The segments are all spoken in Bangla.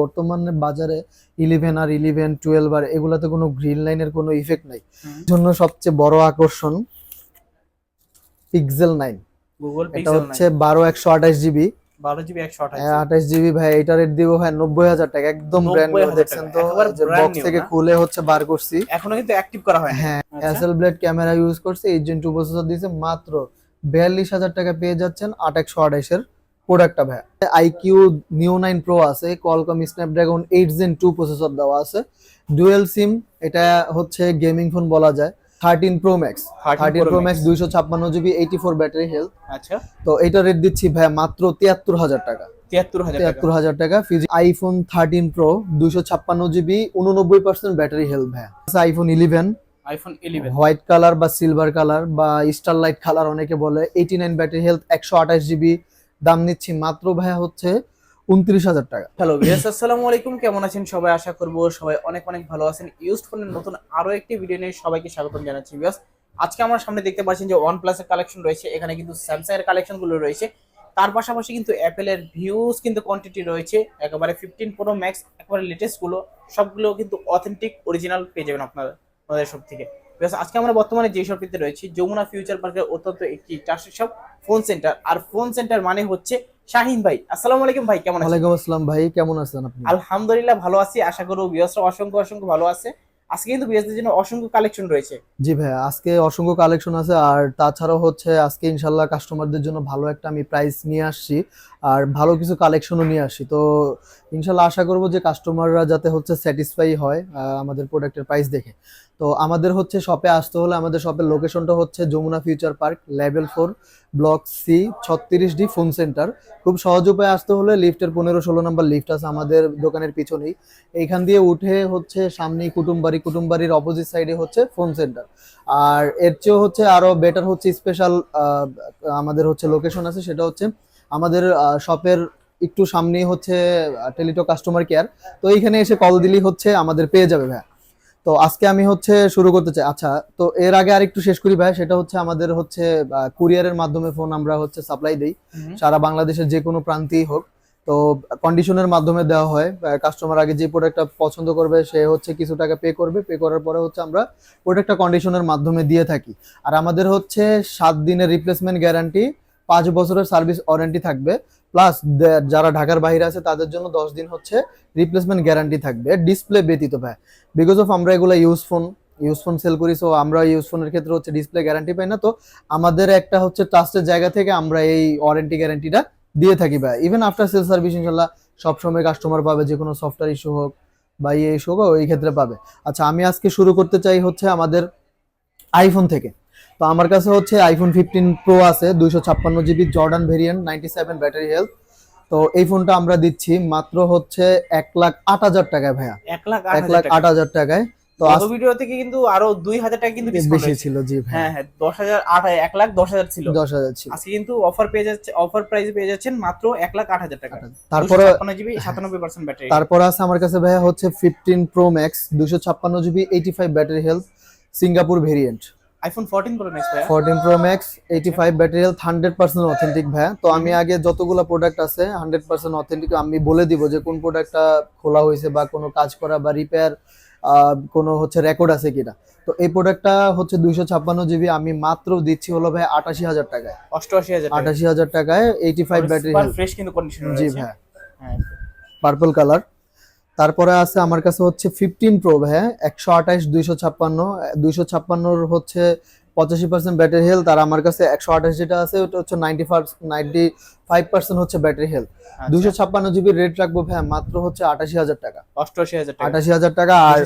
বর্তমানে বাজারে ইলেভেন আর ইলেভেন টুয়েলভ আর এগুলাতে কোনো গ্রিন লাইনের কোনো ইফেক্ট নাই। জন্য সবচেয়ে বড় আকর্ষণ পিক্সেল নাইন এটা হচ্ছে বারো একশো আঠাশ জিবি। একশো আঠাশ জিবি। ভাই এটা রেট দিব ভাই নব্বই হাজার টাকা একদম ব্র্যান্ড 90,000 দেখছেন তো টাকা, একেবারে যে brand বক্স থেকে খুলে হচ্ছে বার করছি। এখনও কিন্তু অ্যাক্টিভ করা হয় হ্যাঁ। এসএল ব্লেড ক্যামেরা ইউজ করছে এইট জেন টু প্রসেসর দিয়েছে মাত্র বিয়াল্লিশ হাজার টাকা পেয়ে যাচ্ছেন আট একশো আঠাশের। প্রোডাক্টটা ভাই আইকিউ নিও নাইন প্রো আছে Qualcomm Snapdragon eight gen two processor দেওয়া আছে। ডুয়েল সিম এটা হচ্ছে গেমিং ফোন বলা যায়। Thirteen pro max thirteen pro max দুইশো ছাপ্পান্ন GB eighty four battery health আচ্ছা। তো এটা রেট দিচ্ছি ভাই মাত্র তিয়াত্তর হাজার টাকা। তিয়াত্তর হাজার টাকা। তিয়াত্তর আইফোন থার্টিন প্রো দুইশো ছাপ্পান্ন জিবি উননব্বই পার্সেন্ট ব্যাটারি হেলথ ভাই iPhone eleven iPhone eleven white colour বা সিলভার কালার বা স্টারলাইট কালার অনেকে বলে। এইটি নাইন ব্যাটারি হেলথ একশো আঠাশ জিবি দাম নিচ্ছি মাত্র ভাইয়া হচ্ছে উনত্রিশ হাজার টাকা। হ্যালো ভিউয়ার্স আসসালামু আলাইকুম। কেমন আছেন সবাই? আশা করব সবাই অনেক অনেক ভালো আছেন। ইউজড ফোনের নতুন আরও একটি ভিডিও নিয়ে সবাইকে স্বাগতম জানাচ্ছি ভিউয়ার্স আজকে আমার সামনে দেখতে পাচ্ছেন যে ওয়ান প্লাসের কালেকশন রয়েছে। এখানে কিন্তু স্যামসাং এর কালেকশনগুলো রয়েছে। তার পাশাপাশি কিন্তু অ্যাপেলের ভিউজ কিন্তু কোয়ান্টিটি রয়েছে। একেবারে ফিফটিন প্রো ম্যাক্স একেবারে লেটেস্টগুলো। সবগুলো কিন্তু অথেন্টিক অরিজিনাল পেয়ে যাবেন আপনারা আমাদের সব থেকে। আজকে আমরা বর্তমানে যে শপটিতে রয়েছি যমুনা ফিউচার পার্কের অত্যন্ত একটি ট্রাস্টেড শপ ফোন সেন্টার আর ফোন সেন্টার মানে হচ্ছে শাহিন ভাই। আসসালামু আলাইকুম ভাই কেমন আছেন? ওয়ালাইকুম আসসালাম ভাই কেমন আছেন আপনি? আলহামদুলিল্লাহ ভালো আছি। আশা করব বিয়াসরা অসংখ্য অসংখ্য ভালো আছে। আজকে কিন্তু বিয়াসদের জন্য অসংখ্য কালেকশন রয়েছে। জি ভাই আজকে অসংখ্য কালেকশন আছে। আর তাছাড়াও হচ্ছে আজকে ইনশাল্লাহ কাস্টমারদের জন্য ভালো একটা আমি প্রাইস নিয়ে আসছি। আর ভালো কিছু কালেকশনও নিয়ে আসছি। তো ইনশাল্লাহ আশা করব যে কাস্টমাররা যাতে হচ্ছে স্যাটিসফাই হয় আমাদের প্রোডাক্টের প্রাইস দেখে। তো আমাদের হচ্ছে শপে আসতে হলে আমাদের শপের লোকেশনটা হচ্ছে Jamuna future park level four block C ছত্রিশ ডি ফোন সেন্টার খুব সহজ উপায়ে আসতে হলে লিফটের পনেরো ষোলো নম্বর লিফট আছে আমাদের দোকানের পিছনেই। এইখান দিয়ে উঠে হচ্ছে সামনেই কুটুমবাড়ি, কুটুমবাড়ির অপোজিট সাইডে হচ্ছে ফোন সেন্টার আর এর চেয়েও হচ্ছে আরও বেটার হচ্ছে স্পেশাল আমাদের হচ্ছে লোকেশন আছে, সেটা হচ্ছে আমাদের শপের একটু সামনেই হচ্ছে টেলিটো কাস্টমার কেয়ার তো এইখানে এসে কল দিলেই হচ্ছে আমাদের পেয়ে যাবে ভাই তো আজকে আমি হচ্ছে শুরু করতে চাই। আচ্ছা তো এর আগে আরেকটু শেষ করি ভাই সেটা হচ্ছে আমাদের হচ্ছে কুরিয়ারের মাধ্যমে ফোন আমরা হচ্ছে সাপ্লাই দিই। সারা বাংলাদেশের যে কোনো প্রান্তেই হোক। তো কন্ডিশনের মাধ্যমে দেওয়া হয় কাস্টমার আগে যে প্রোডাক্টটা পছন্দ করবে সে হচ্ছে কিছু টাকা পে করবে। পে করার পরে হচ্ছে আমরা প্রোডাক্টটা কন্ডিশনের মাধ্যমে দিয়ে থাকি। আর আমাদের হচ্ছে সাত দিনের রিপ্লেসমেন্ট গ্যারান্টি পাঁচ বছরের সার্ভিস ওয়ারেন্টি থাকবে। প্লাস যারা ঢাকার বাইরে আছে, তাদের জন্য দশ দিন হচ্ছে রিপ্লেসমেন্ট গ্যারান্টি থাকবে। ডিসপ্লে ব্যতীত ভাই বিকজ অফ আমরা এগুলো use phone use phone sell করি সো আমরা ইউজ ফোনের ক্ষেত্রে হচ্ছে ডিসপ্লে গ্যারান্টি পাই না। তো আমাদের একটা হচ্ছে ট্রাস্টের জায়গা থেকে আমরা এই ওয়ারেন্টি গ্যারান্টিটা দিয়ে থাকি ভাই। ইভেন আফটার সেল সার্ভিস ইনশাল্লাহ সবসময় কাস্টমার পাবে, যে কোনো সফটওয়্যার ইস্যু হোক বা ইয়ে ইস্যু হোক, ওই ক্ষেত্রে পাবে। আচ্ছা আমি আজকে শুরু করতে চাই হচ্ছে আমাদের আইফোন থেকে। তো আমার কাছে হচ্ছে আইফোন ফিফটিন প্রো আছে দুইশো ছাপ্পান্ন GB Jordan variant ninety seven battery health তো এই ফোনটা আমরা দিচ্ছি মাত্র হচ্ছে এক লাখ আট হাজার টাকায় ভাইয়া। এক লাখ এক লাখ আট হাজার টাকায়। তো গত ভিডিও থেকে কিন্তু আরও টাকা কিন্তু বেশি ছিল জি হ্যাঁ হ্যাঁ এক লাখ দশ হাজার ছিল। আজকে কিন্তু অফার পেয়ে যাচ্ছে অফার প্রাইসে পেয়ে যাচ্ছেন মাত্র লাখ আট হাজার টাকা। তারপরে ব্যাটারি তারপরে আছে আমার কাছে ভাইয়া হচ্ছে ফিফটিন প্রো ম্যাক্স দুশো ছাপ্পান্ন GB eighty five battery health Singapore variant iPhone fourteen pro max ভাইয়া? Fourteen pro max eighty five battery health hundred percent authentic ভাইয়া। তো আমি আগে যতগুলো প্রোডাক্ট আছে হান্ড্রেড পার্সেন্ট অথেন্টিক আমি বলে দিব যে কোন প্রোডাক্টটা খোলা হয়েছে বা কোনো কাজ করা বা রিপেয়ার কোনো হচ্ছে রেকর্ড আছে কিনা। তো এই প্রোডাক্টটা হচ্ছে দুইশো ছাপ্পান্ন জিবি আমি মাত্র দিচ্ছি হলো ভাই আটাশি হাজার টাকায়। অষ্টআশি হাজার আটাশি হাজার টাকায় এইটি ফাইভ ব্যাটারি ফ্রেশ কিন্তু কন্ডিশন জি হ্যাঁ পার্পল কালার তারপরে আছে আমার কাছে হচ্ছে ফিফটিন প্রো ভাইয়া। একশো আঠাশ দুইশো ছাপ্পান্ন দুইশো ছাপ্পান্নর হচ্ছে পঁচাশি পার্সেন্ট ব্যাটারি হেলথ আর আমার কাছে একশো আঠাশ যেটা আছে ওটা হচ্ছে নাইনটি নাইনটি ফাইভ পার্সেন্ট হচ্ছে ব্যাটারি হেলথ আচ্ছা। দুইশো ছাপ্পান্ন জিবি রেট রাখব ভাইয়া মাত্র হচ্ছে আটাশি হাজার টাকা। অষ্টআশি হাজার আটাশি হাজার টাকা আর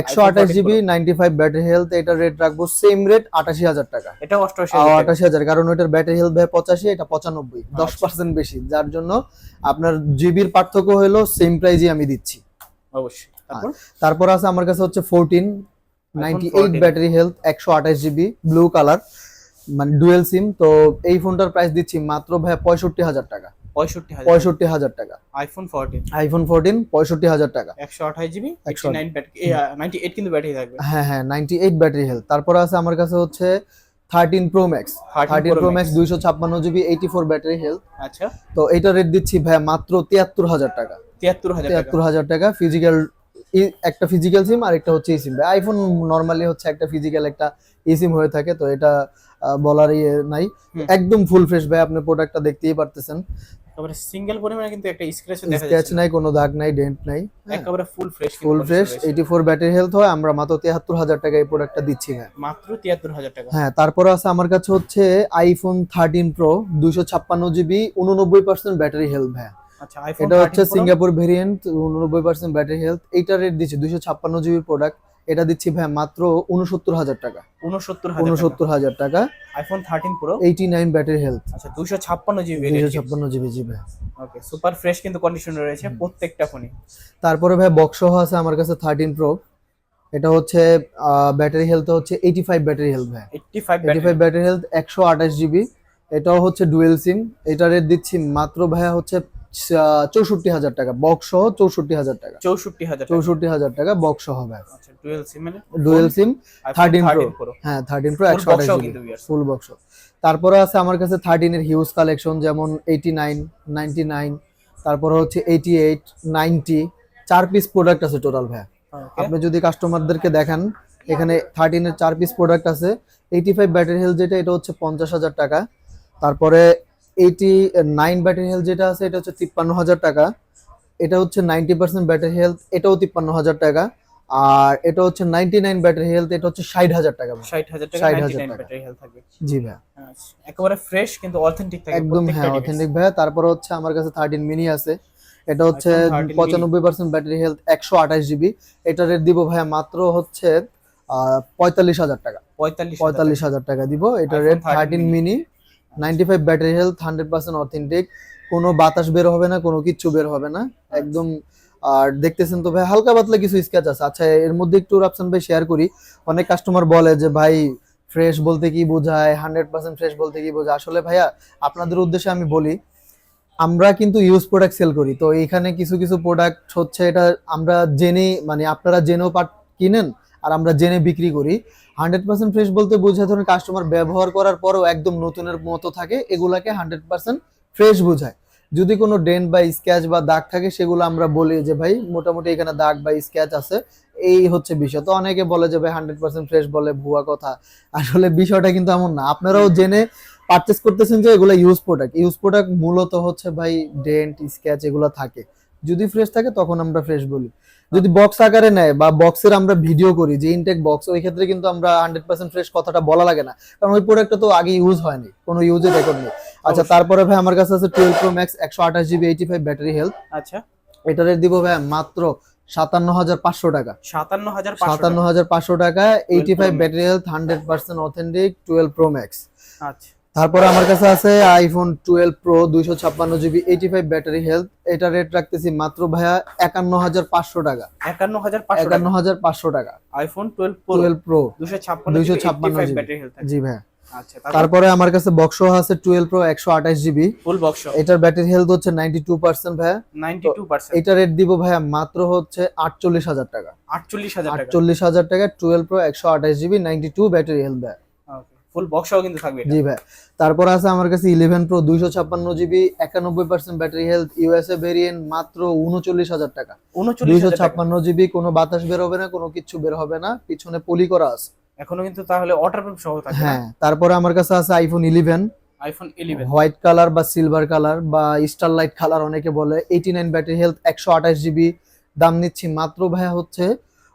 একশো আঠাশ GB ninety five battery health এটা রেট রাখব সেম রেট আটাশি হাজার টাকা। এটা অষ্টআশি আটাশি হাজার কারণ ওইটার ব্যাটারি হেলথ ভাই পঁচাশি এটা পঁচানব্বই দশ আচ্ছা। পার্সেন্ট বেশি। যার জন্য আপনার জিবির পার্থক্য হলো সেম প্রাইজই আমি দিচ্ছি। অবশ্যই। তারপর? তারপর আছে আমার কাছে হচ্ছে ফোরটিন নাইনটি ব্যাটারি হেলথ একশো আঠাশ জিবি ব্লু কালার মানে ডুয়েল সিম তো এই ফোনটার প্রাইস দিচ্ছি মাত্র ভাই পঁয়ষট্টি হাজার টাকা। পঁয়ষট্টি হাজার। টাকা। আইফোন ফোরটিন আইফোন ফোরটিন পঁয়ষট্টি হাজার টাকা। একশো আঠাশ জিবি 128 এইট কিন্তু ব্যাটারি থাকবে। হ্যাঁ হ্যাঁ নাইনটি এইট ব্যাটারি হেলথ তারপর আছে আমার কাছে হচ্ছে thirteen pro max thirteen pro max দুইশো ছাপ্পান্ন GB eighty four battery health আচ্ছা। তো এইটা রেট দিচ্ছি ভাই মাত্র তিয়াত্তর হাজার টাকা। তিয়াত্তর হাজার টাকা। ফিজিক্যাল একটা ফিজিক্যাল সিম আর একটা হচ্ছে সিম আইফোন নর্মালি হচ্ছে একটা ফিজিক্যাল একটা সিম হয়ে থাকে তো এটা বলার ইয়ে নাই। একদম ফুল ফ্রেশ ভাই আপনি প্রোডাক্টটা দেখতেই পারতেছেন। একেবারে সিঙ্গেল পরিমাণে কিন্তু একটা স্ক্র্যাচ দেখা স্ক্র্যাচ নাই কোনো দাগ নাই ডেন্ট নাই একেবারে full fresh full fresh eighty four battery health হয় আমরা মাত্র তিয়াত্তর হাজার টাকা এই প্রোডাক্টটা দিচ্ছি হ্যাঁ মাত্র তিয়াত্তর হাজার টাকা। হ্যাঁ তারপরে আছে আমার কাছে হচ্ছে আইফোন থার্টিন প্রো দুইশো ছাপ্পান্ন জিবি উননব্বই পার্সেন্ট ব্যাটারি হেলথ হ্যাঁ এটা হচ্ছে সিঙ্গাপুর ভেরিয়েন্ট উননব্বই পার্সেন্ট ব্যাটারি হেলথ এইটা রেট দিচ্ছি দুইশো ছাপ্পান্ন জিবি প্রোডাক্ট এটা দিচ্ছি ভাই মাত্র উনসত্তর হাজার টাকা। উনসত্তর উনসত্তর হাজার টাকা। IPhone thirteen pro eighty nine battery health আচ্ছা দুশো ছাপ্পান্ন জিবি দুইশো ছাপ্পান্ন জিবি জি ভাই। ওকে সুপার ফ্রেশ কিন্তু কন্ডিশনে রয়েছে প্রত্যেকটা ফোনই তারপরে ভাই বক্স সহ আছে আমার কাছে থার্টিন প্রো এটা হচ্ছে ব্যাটারি হেলথ হচ্ছে এইটি ফাইভ ব্যাটারি হেলথ ভাই। Eighty five eighty five battery health একশো আঠাশ জিবি এটাও হচ্ছে ডুয়েল সিম এটা রেট দিচ্ছি মাত্র ভাইয়া হচ্ছে চৌষট্টি হাজার টাকা বক্স সহ চৌষট্টি হাজার টাকা। চৌষট্টি হাজার চৌষট্টি হাজার টাকা বক্স সহ আচ্ছা ডুয়েল সিমের ডুয়েল সিম থার্টিন প্রো হ্যাঁ থার্টিন প্রো একশো আঠাশ। ফুল বক্স তারপরে আছে আমার কাছে থার্টিন এর হিউজ কালেকশন যেমন এইটি নাইন নাইনটি নাইন তারপরে হচ্ছে এইটি এইট নাইনটি চার পিস প্রোডাক্ট আছে টোটাল ভাই Okay. আপনি যদি কাস্টমারদেরকে দেখান এখানে থার্টিন এর চার পিস প্রোডাক্ট আছে। এইটি ফাইভ ব্যাটারি হেলথ যেটা এটা হচ্ছে পঞ্চাশ হাজার টাকা। তারপরে এইটি নাইন ব্যাটারি হেলথ যেটা আছে এটা হচ্ছে তিপ্পান্ন হাজার টাকা। এটা হচ্ছে নাইনটি পার্সেন্ট ব্যাটারি হেলথ এটাও তিপ্পান্ন হাজার টাকা। আর এটা হচ্ছে নাইনটি নাইন ব্যাটারি হেলথ এটা হচ্ছে ষাট হাজার টাকা ষাট হাজার টাকা 60,000 নাইনটি নাইন টাকা। ব্যাটারি হেলথ থাকবে। জি ভাই আচ্ছা, একেবারে ফ্রেশ কিন্তু অথেন্টিক থাকে একদম হ্যাঁ। অথেন্টিক ভাই তারপরে হচ্ছে আমার কাছে থার্টিন মিনি আছে। এটা হচ্ছে 13 mini। পঁচানব্বই পার্সেন্ট ব্যাটারি হেলথ একশো আঠাশ জিবি এটা রেট দিব ভাইয়া মাত্র হচ্ছে পঁয়তাল্লিশ হাজার টাকা। পঁয়তাল্লিশ পঁয়তাল্লিশ হাজার টাকা দিব। এটা rate thirteen mini ninety five battery health, hundred percent authentic. কোনো বাতাস বের হবে না, কোনো কিচ্ছু বের হবে না। একদম, আর দেখতেছেন তো ভাই, হালকা পাতলা কিছু স্কেচ আছে। আচ্ছা এর মধ্যে একটু রাফসান ভাই শেয়ার করি। অনেক কাস্টমার বলে যে, ভাই ফ্রেশ বলতে কি বোঝায়? হান্ড্রেড পার্সেন্ট ফ্রেশ বলতে কি বোঝায়? আসলে ভাইয়া, আপনাদের উদ্দেশ্যে আমি বলি, আমরা কিন্তু ইউজ প্রোডাক্ট সেল করি। তো এখানে কিছু কিছু প্রোডাক্ট হচ্ছে এটা আমরা জেনে মানে আপনারা জেনেও পাট কিনেন আর আমরা জেনে বিক্রি করি। হান্ড্রেড পার্সেন্ট ফ্রেশ বলতে বোঝায় ধরুন কাস্টমার ব্যবহার করার পরেও একদম নতুনের মতো থাকে এগুলাকে হান্ড্রেড পার্সেন্ট ফ্রেশ বোঝায়। যদি কোনো ডেন্ট বা স্ক্যাচ বা দাগ থাকে সেগুলো আমরা বলি যে ভাই মোটামুটি এখানে দাগ বা স্ক্যাচ আছে। এই হচ্ছে বিষয়। তো অনেকে বলে যে ভাই হান্ড্রেড পার্সেন্ট ফ্রেশ বলে ভুয়া কথা। আসলে বিষয়টা কিন্তু এমন না। আপনারাও জেনে পারচেস করতেছেন যে এগুলো ইউজ প্রোডাক্ট ইউজ প্রোডাক্ট মূলত হচ্ছে ভাই ডেন্ট স্ক্যাচ এগুলো থাকে। যদি ফ্রেশ থাকে তখন আমরা ফ্রেশ বলি। যদি বক্স আকারে নেয় বা বক্সের আমরা ভিডিও করি যে ইনটেক বক্স ওই ক্ষেত্রে কিন্তু আমরা হান্ড্রেড পার্সেন্ট ফ্রেশ কথাটা বলা লাগে না। কারণ ওই প্রোডাক্টটা তো আগে ইউজ হয়নি কোনো ইউজের রেকর্ড নেই। আচ্ছা তারপরে ভাই আমার কাছে আছে টুয়েলভ প্রো ম্যাক্স একশো আঠাশ GB eighty five battery health আচ্ছা। এটা রেট দিব ভাই মাত্র সাতান্ন হাজার পাঁচশো টাকা। সাতান্ন হাজার সাতান্ন হাজার পাঁচশো টাকা eighty five battery health hundred percent authentic twelve pro max আচ্ছা। তারপরে আমার কাছে আছে আইফোন টুয়েলভ প্রো দুইশো ছাপ্পান্ন GB eighty five battery health এটা রেট রাখতেছি মাত্র ভাইয়া একান্ন হাজার পাঁচশো টাকা। একান্ন হাজার পাঁচশো একান্ন হাজার পাঁচশো টাকা। IPhone twelve pro twelve pro দুশো ছাপ্পান্ন 256 GB ব্যাটারি জি ভাইয়া। আচ্ছা তারপরে? আমার কাছে বক্স আছে টুয়েলভ প্রো একশো আঠাশ জিবি ফুল বক্স এটার ব্যাটারি হেলথ হচ্ছে নাইনটি টু পার্সেন্ট ভাইয়া। নাইনটি টু পার্সেন্ট এটা রেট দিব ভাইয়া মাত্র হচ্ছে আটচল্লিশ হাজার টাকা। আটচল্লিশ হাজার আটচল্লিশ হাজার টাকা টুয়েলভ প্রো একশো আঠাশ GB ninety two battery health ভাইয়া। ফুল বক্স বক্সও কিন্তু থাকবে জি ভাই। তারপর আছে আমার কাছে ইলেভেন প্রো দুইশো ছাপ্পান্ন জিবি একানব্বই percent battery health USA variant মাত্র উনচল্লিশ হাজার টাকা। উনচল্লিশ দুইশো হাজার টাকা। ছাপ্পান্ন জিবি কোনো বাতাস বের হবে না কোনো কিছু বের হবে না পিছনে পলি করা আছে। এখনও কিন্তু তাহলে ওয়াটার প্রুফ সহ থাকবে হ্যাঁ তারপরে আমার কাছে আছে iPhone eleven iPhone eleven white colour বা সিলভার কালার বা স্টারলাইট কালার অনেকে বলে। এইটি নাইন ব্যাটারি হেলথ একশো আঠাশ জিবি দাম নিচ্ছি মাত্র ভাইয়া হচ্ছে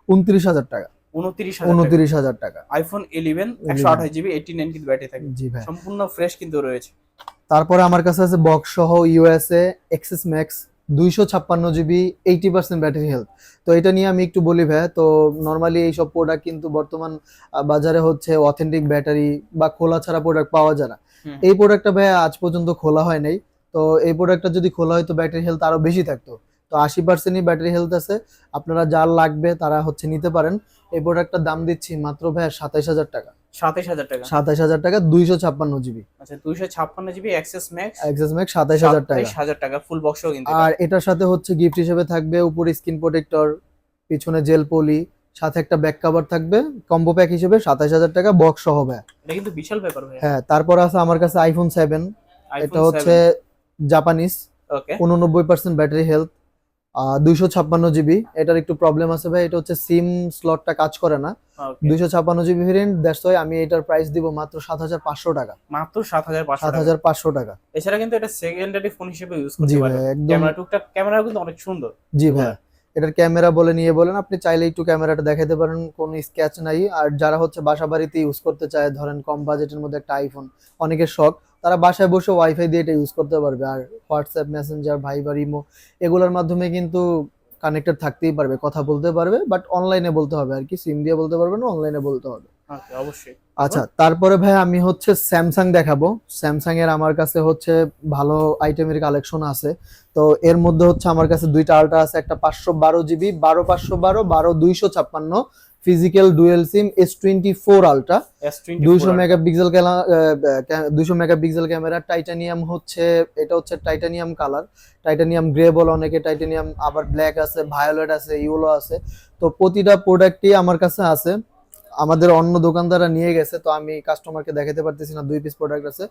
উনত্রিশ হাজার টাকা। উনত্রিশ হাজার টাকা। আইফোন ইলেভেন একশো আঠাশ জিবি এইটি নাইন কিন্তু ব্যাটারি থাকবে। জি ভাই। সম্পূর্ণ ফ্রেশ কিন্তু রয়েছে। তারপরে আমার কাছে আছে বক্স সহ ইউএসএ এক্সেস ম্যাক্স দুইশো ছাপ্পান্ন GB eighty percent battery health তো এটা নিয়ে আমি একটু বলি ভাই তো নর্মালি এইসব প্রোডাক্ট কিন্তু বর্তমান বাজারে হচ্ছে অথেন্টিক ব্যাটারি বা খোলা ছাড়া প্রোডাক্ট পাওয়া যায় না। এই প্রোডাক্টটা ভাই আজ পর্যন্ত খোলা হয় নাই। তো এই প্রোডাক্টটা যদি খোলা হয় তো ব্যাটারি হেলথ আরও বেশি থাকতো। তো আশি পার্সেন্টই ব্যাটারি হেলথ আছে। আপনারা যার লাগবে তারা হচ্ছে নিতে পারেন। এই প্রোডাক্টটার দাম দিচ্ছি মাত্র ভাই সাতাইশ হাজার টাকা। সাতাইশ হাজার টাকা? সাতাইশ হাজার টাকা দুইশো ছাপ্পান্ন জিবি। আচ্ছা দুইশো ছাপ্পান্ন জিবি ম্যাক্স ম্যাক্স সাতাইশ হাজার টাকা। হাজার টাকা ফুল বক্সও কিন্তু আর এটার সাথে হচ্ছে গিফট হিসেবে থাকবে উপরে স্ক্রিন প্রোটেক্টর পিছনে জেল পলি সাথে একটা ব্যাক কভার থাকবে। কম্বো প্যাক হিসেবে সাতাইশ হাজার টাকা বক্স সহ ভাই এটা কিন্তু বিশাল ব্যাপার হ্যাঁ তারপর আছে আমার কাছে আইফোন সেভেন এটা হচ্ছে জাপানিজ উননব্বই পার্সেন্ট ব্যাটারি হেলথ দুইশো ছাপ্পান্ন জিবি। এটার একটু প্রবলেম আছে ভাই এটা হচ্ছে সিম স্লটটা কাজ করে না। দুইশো ছাপ্পান্ন জিবি ভেরিয়েন্ট দ্যাটস ওয়াই আমি এটার প্রাইস দিব মাত্র সাত হাজার পাঁচশো টাকা। মাত্র সাত হাজার সাত হাজার পাঁচশো টাকা। এছাড়া কিন্তু এটা সেকেন্ডারি ফোন হিসেবে ইউজ করতে ক্যামেরা টুকটাক ক্যামেরা কিন্তু অনেক সুন্দর। জি ভাই এটার ক্যামেরা বলে নিয়ে বলেন আপনি চাইলে একটু ক্যামেরাটা দেখাতে পারেন কোনো স্ক্যাচ নাই। আর যারা হচ্ছে বাসা বাড়িতে ইউজ করতে চায় ধরেন কম বাজেটের মধ্যে একটা আইফোন অনেকের শখ। তারা বাসায় বসে ওয়াইফাই দিয়ে এটা ইউজ করতে পারবে। আর হোয়াটসঅ্যাপ মেসেঞ্জার ভাইবার ইমো এগুলোর মাধ্যমে কিন্তু কানেক্টেড থাকতেই পারবে কথা বলতে পারবে বাট অনলাইনে বলতে হবে আর কি। সিম দিয়ে বলতে পারবে না অনলাইনে বলতে হবে। অবশ্যই। আচ্ছা তারপরে ভাই আমি হচ্ছে স্যামসাং দেখাবো। স্যামসাং এর আমার কাছে হচ্ছে ভালো আইটেমের কালেকশন আছে। তো এর মধ্যে হচ্ছে আমার কাছে দুইটা আলট্রা আছে একটা পাঁচশো বারো জিবি বারো পাঁচশো বারো বারো দুইশো ছাপ্পান্ন physical dual SIM S twenty four ultra দুইশো মেগাপিক্সেল দুইশো মেগাপিক্সেল ক্যামেরা টাইটানিয়াম হচ্ছে এটা হচ্ছে টাইটানিয়াম কালার টাইটানিয়াম গ্রে বল অনেকে টাইটানিয়াম আবার ব্ল্যাক আছে ভায়োলেট আছে ইউলো আছে। তো প্রতিটা প্রোডাক্টই আমার কাছে আছে। আমাদের অন্য দোকানদাররা নিয়ে গেছে তো আমি কাস্টমারকে দেখাতে পারতেছি না দুই পিস প্রোডাক্ট আছে।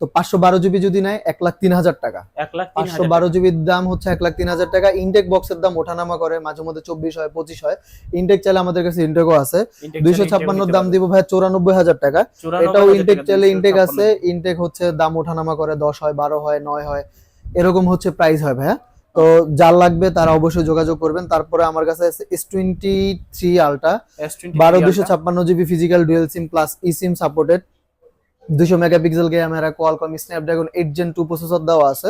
তো পাঁচশো বারো জিবি যদি নেয় এক লাখ তিন হাজার টাকা। এক লাখ পাঁচশো বারো জিবির দাম হচ্ছে এক লাখ তিন হাজার টাকা। ইনটেক বক্সের দাম ওঠানামা করে মাঝে মধ্যে চব্বিশ হয় পঁচিশ হয়। ইনটেক চাইলে আমাদের কাছে ইনটেকও আছে। দুইশো ছাপ্পান্নর দাম দিব ভাই চৌরানব্বই হাজার টাকা। এটাও 94,000 ইনটেক চাইলে 256 ইনটেক আছে। ইনটেক হচ্ছে দাম ওঠানামা করে দশ হয় বারো হয় নয় হয়। এরকম হচ্ছে প্রাইস হয় ভাইয়া। তো যার লাগবে তারা অবশ্যই যোগাযোগ করবেন। তারপরে আমার কাছে এস টোয়েন্টি থ্রি আলটা S23 বারো দুশো ছাপ্পান্ন GB physical dual SIM plus e SIM supported দুশো megapixel camera Qualcomm Snapdragon eight gen two processor দেওয়া আছে।